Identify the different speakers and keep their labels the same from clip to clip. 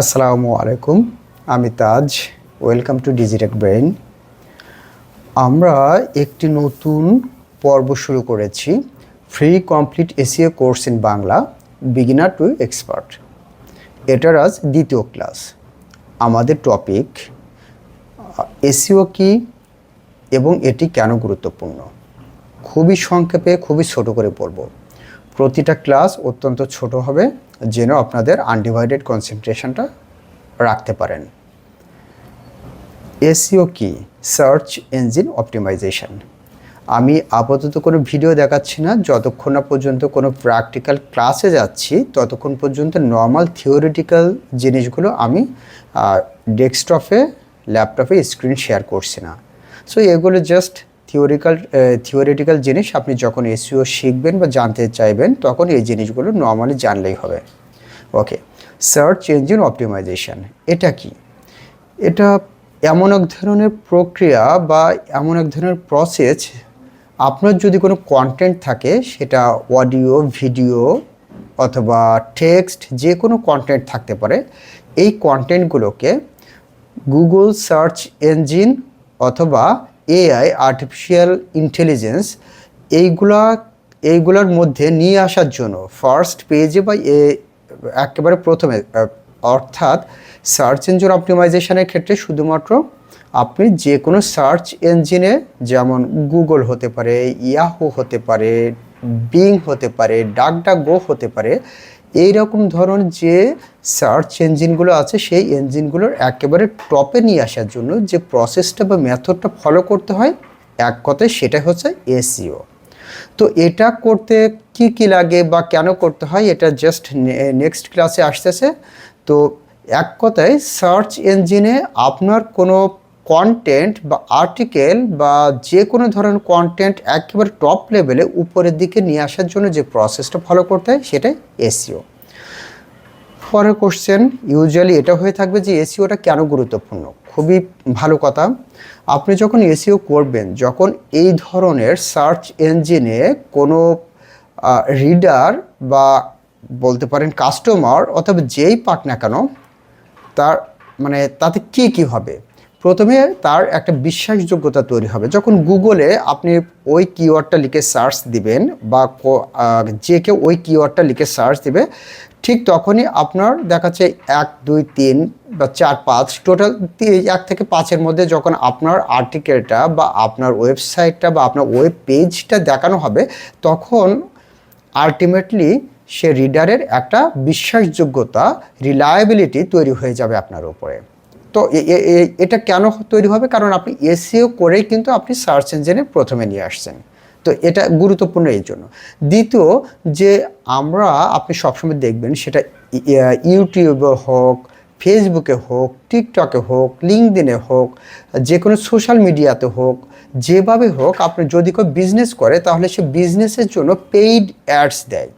Speaker 1: আসসালামু আলাইকুম, আমি Taj, welcome to digitech brain. আমরা একটি নতুন পর্ব শুরু করেছি free complete SEO course in Bangla beginner to expert এটার আজ দ্বিতীয় ক্লাস আমাদের টপিক এসিও কি এবং এটি কেন গুরুত্বপূর্ণ? খুবই সংক্ষেপে, খুবই ছোট করে পড়ব। প্রতিটা ক্লাস অত্যন্ত ছোট হবে, যেন আপনাদের আনডিভাইডেড কনসেন্ট্রেশনটা রাখতে পারেন। এসিও কি? সার্চ ইঞ্জিন অপটিমাইজেশন আমি আপাতত কোনো ভিডিও দেখাচ্ছি না, যতক্ষণ না পর্যন্ত কোনো প্র্যাকটিক্যাল ক্লাসে যাচ্ছি, ততক্ষণ পর্যন্ত নর্মাল থিওরিটিক্যাল জিনিসগুলো আমি ডেস্কটপে ল্যাপটপে স্ক্রিন শেয়ার করছি না। সো এগুলো জাস্ট থিওরিক্যাল থিওরিটিক্যাল জিনিস আপনি যখন এসিও শিখবেন বা জানতে চাইবেন, তখন এই জিনিসগুলো নর্মালি জানলেই হবে। ওকে সার্চ ইঞ্জিন অপটিমাইজেশন এটা কি? এটা এমন এক ধরনের প্রক্রিয়া বা এমন এক ধরনের প্রসেস আপনার যদি কোনো কন্টেন্ট থাকে, সেটা অডিও ভিডিও অথবা টেক্সট যে কোনো কন্টেন্ট থাকতে পারে, এই কন্টেন্টগুলোকে গুগল সার্চ ইঞ্জিন অথবা এআই আর্টিফিশিয়াল ইন্টেলিজেন্স এইগুলা, এইগুলোর মধ্যে নিয়ে আসার জন্য ফার্স্ট পেজে বা এ, একেবারে প্রথমে অর্থাৎ সার্চ ইঞ্জিন অপটিমাইজেশনের ক্ষেত্রে শুধুমাত্র আপনি যে কোনো সার্চ ইঞ্জিনে যেমন গুগল হতে পারে ইয়াহু হতে পারে বিং হতে পারে ডাক ডাক গো হতে পারে এই রকম ধরন যে সার্চ ইঞ্জিনগুলো আছে, সেই ইঞ্জিনগুলোর একেবারে টপে নিয়ে আসার জন্য যে প্রসেসটা বা মেথডটা ফলো করতে হয়, এক কথায় সেটা হচ্ছে এসিও তো এটা করতে কি কি লাগে বা কেন করতে হয়, এটা জাস্ট নেক্সট ক্লাসে আসতেছে তো এক কথায় সার্চ ইঞ্জিনে আপনার কোনো কন্টেন্ট বা আর্টিকেল বা যে কোনো ধরনের কন্টেন্ট একেবারে টপ লেভেলে উপরের দিকে নিয়ে আসার জন্য যে প্রসেসটা ফলো করতে হয়, সেটাই এসিও পরের কোশ্চেন ইউজুয়ালি এটা হয়ে থাকবে যে এসিওটা কেন গুরুত্বপূর্ণ? খুবই ভালো কথা। আপনি যখন এসিও করবেন, যখন এই ধরনের সার্চ ইঞ্জিনে কোনো রিডার বা বলতে পারেন কাস্টমার অথবা যেই পাক না কেন, তার মানে তাতে কী কী হবে? প্রথমে তার একটা বিশ্বাসযোগ্যতা তৈরি হবে। যখন গুগলে আপনি ওই কিওয়ার্ডটা লিখে সার্চ দিবেন বা যে কেউ ওই কিওয়ার্ডটা লিখে সার্চ দিবে, ঠিক তখনই আপনার দেখাচ্ছে এক, দুই, তিন বা চার, পাঁচ টোটাল এক থেকে পাঁচের মধ্যে যখন আপনার আর্টিকেলটা বা আপনার ওয়েবসাইটটা বা আপনার ওয়েব পেজটা দেখানো হবে, তখন আলটিমেটলি সে রিডারের একটা বিশ্বাসযোগ্যতা রিলায়েবিলিটি তৈরি হয়ে যাবে আপনার উপরে। তো এটা কেন তৈরি হবে? কারণ আপনি এসিও করেই কিন্তু আপনি সার্চ ইঞ্জিনে প্রথমে নিয়ে আসছেন। তো এটা গুরুত্বপূর্ণ এই জন্য। দ্বিতীয়, যে আমরা, আপনি সবসময় দেখবেন সেটা ইউটিউবে হোক, ফেসবুকে হোক, টিকটকে হোক লিঙ্কদিনে হোক যে কোনো সোশ্যাল মিডিয়াতে হোক, যেভাবে হোক, আপনি যদি কেউ বিজনেস করে, তাহলে সে বিজনেসের জন্য পেইড অ্যাডস দেয়।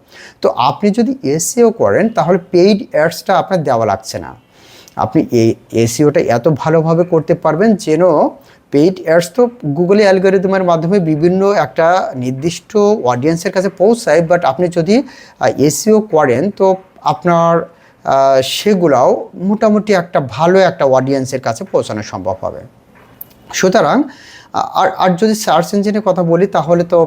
Speaker 1: তো আপনি যদি এসিও করেন, তাহলে পেইড অ্যাডসটা আপনার দেওয়া লাগছে না। আপনি এই এসিওটা এত ভালোভাবে করতে পারবেন যেন পেইড অ্যাডস তো গুগলে অ্যালগোরিদমের মাধ্যমে বিভিন্ন একটা নির্দিষ্ট অডিয়েন্সের কাছে পৌঁছায় বাট আপনি যদি এসিও করেন তো আপনার সেগুলাও মোটামুটি একটা ভালো একটা অডিয়েন্সের কাছে পৌঁছানো সম্ভব হবে। সুতরাং আর আর যদি সার্চ ইঞ্জিনের কথা বলি তাহলে তো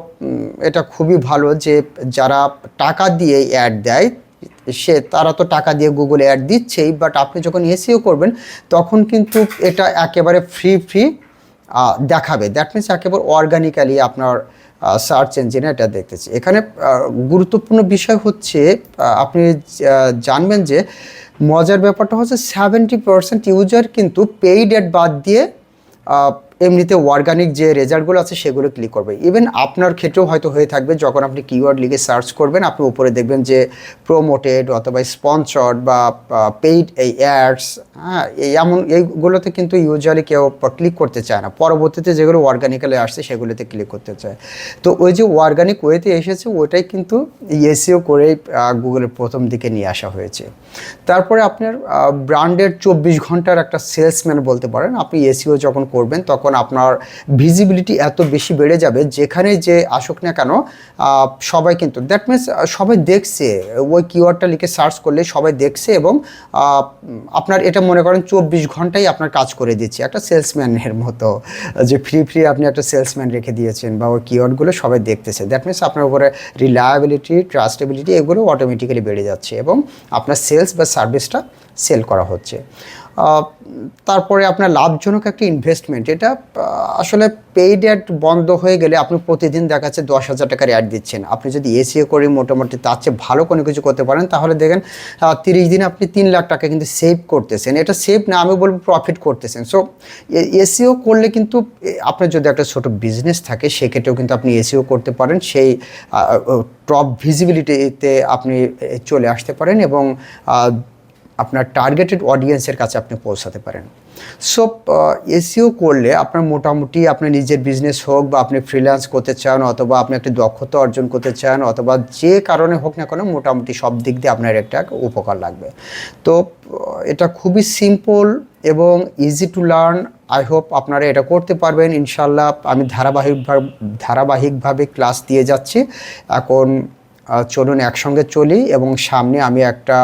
Speaker 1: এটা খুবই ভালো যে যারা টাকা দিয়ে অ্যাড দেয় সে তারা তো টাকা দিয়ে গুগলে অ্যাড দিচ্ছেই বাট আপনি যখন এসিও করবেন, তখন কিন্তু এটা একেবারে ফ্রি ফ্রি দেখাবে। দ্যাট মিনস একেবারে অর্গানিক্যালি আপনার সার্চ ইঞ্জিনে এটা দেখতেছি। এখানে গুরুত্বপূর্ণ বিষয় হচ্ছে আপনি জানবেন যে মজার ব্যাপারটা হচ্ছে সেভেন্টি পার্সেন্ট ইউজার কিন্তু পেইড অ্যাড বাদ দিয়ে এমনিতে অর্গানিক যে রেজাল্টগুলো আছে সেগুলো ক্লিক করবে। ইভেন আপনার ক্ষেত্রেও হয়তো হয়ে থাকবে যখন আপনি কিওয়ার্ড লিখে সার্চ করবেন, আপনি উপরে দেখবেন যে প্রোমোটেড অথবা স্পন্সর্ড বা পেইড এই অ্যাডস হ্যাঁ এমন এইগুলোতে কিন্তু ইউজুয়ালি কেউ ক্লিক করতে চায় না। পরবর্তীতে যেগুলো অর্গানিক্যালি আসছে সেগুলোতে ক্লিক করতে চায়। তো ওই যে অর্গানিক ওয়েতে এসেছে ওটাই কিন্তু এসিও করে গুগলের প্রথম দিকে নিয়ে আসা হয়েছে। তারপরে আপনার ব্র্যান্ডের চব্বিশ ঘণ্টার একটা সেলসম্যান বলতে পারেন। আপনি এসিও যখন করবেন, তখন তখন আপনার ভিজিবিলিটি এত বেশি বেড়ে যাবে, যেখানে যে আসুক না কেন সবাই কিন্তু দ্যাট মিনস সবাই দেখছে, ওই কিওয়ার্ডটা লিখে সার্চ করলে সবাই দেখছে এবং আপনার এটা মনে করেন চব্বিশ ঘন্টাই আপনার কাজ করে দিচ্ছে। একটা সেলসম্যানের মতো, যে ফ্রি ফ্রি আপনি একটা সেলসম্যান রেখে দিয়েছেন বা ওই কিওয়ার্ডগুলো সবাই দেখতেছে। দ্যাট মিনস আপনার উপরে রিলায়াবিলিটি ট্রাস্টেবিলিটি এগুলো অটোমেটিক্যালি বেড়ে যাচ্ছে এবং আপনার সেলস বা সার্ভিসটা সেল করা হচ্ছে। তারপরে আপনার লাভজনক একটা ইনভেস্টমেন্ট এটা আসলে পেইড অ্যাড বন্ধ হয়ে গেলে আপনি প্রতিদিন দেখা যাচ্ছে দশ হাজার টাকার অ্যাড দিচ্ছেন। আপনি যদি এসিও করে মোটামুটি তার চেয়ে ভালো কোনো কিছু করতে পারেন, তাহলে দেখেন তিরিশ দিনে আপনি তিন লাখ টাকা কিন্তু সেভ করতেছেন। এটা সেভ না, আমি বলব প্রফিট করতেছেন। সো এসিও করলে কিন্তু আপনার যদি একটা ছোট বিজনেস থাকে, সেক্ষেত্রেও কিন্তু আপনি এসিও করতে পারেন। সেই টপ ভিজিবিলিটিতে আপনি চলে আসতে পারেন এবং আপনার টার্গেটেড অডিয়েন্সের কাছে আপনি পৌঁছাতে পারেন। সো এসিও করলে আপনার মোটামুটি আপনার নিজের বিজনেস হোক বা আপনি ফ্রিল্যান্স করতে চান অথবা আপনি একটি দক্ষতা অর্জন করতে চান অথবা যে কারণে হোক না কেন মোটামুটি সব দিক দিয়ে আপনার একটা উপকার লাগবে। তো এটা খুবই সিম্পল এবং easy to learn I hope আপনারা এটা করতে পারবেন। ইনশাল্লাহ আমি ধারাবাহিকভাবে ধারাবাহিকভাবে ক্লাস দিয়ে যাচ্ছি। এখন চলুন একসঙ্গে চলি এবং সামনে আমি একটা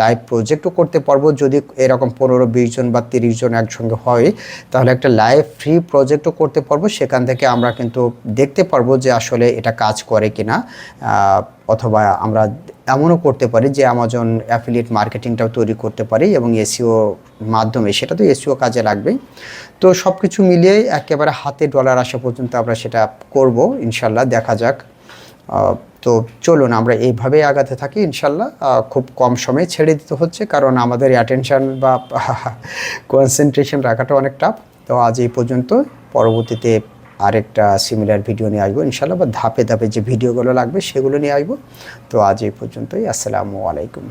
Speaker 1: লাইভ প্রজেক্টও করতে পারব। যদি এরকম পনেরো বিশ জন বা তিরিশ জন একসঙ্গে হয় তাহলে একটা লাইভ ফ্রি প্রজেক্টও করতে পারব। সেখান থেকে আমরা কিন্তু দেখতে পারব যে আসলে এটা কাজ করে কিনা আহ, অথবা আমরা এমনও করতে পারি যে অ্যামাজন অ্যাফিলিয়েট মার্কেটিংটাও তৈরি করতে পারি এবং এসিও মাধ্যমে সেটা তো এসিও কাজে লাগবেই। তো সব কিছু মিলিয়ে একেবারে হাতে ডলার আসা পর্যন্ত আমরা সেটা করব ইনশাল্লাহ দেখা যাক। তো চলুন, আমরা এইভাবেই আগাতে থাকি, ইনশাল্লাহ। খুব কম সময়ে ছেড়ে দিতে হচ্ছে, কারণ আমাদের অ্যাটেনশান বা কনসেন্ট্রেশন রাখাটা অনেক টাফ তো আজ এই পর্যন্ত, পরবর্তীতে আরেকটা সিমিলার ভিডিও নিয়ে আসব, ইনশাল্লাহ, বা ধাপে ধাপে যে ভিডিওগুলো লাগবে, সেগুলো নিয়ে আসব। তো আজ এই পর্যন্তই, আসসালামু আলাইকুম।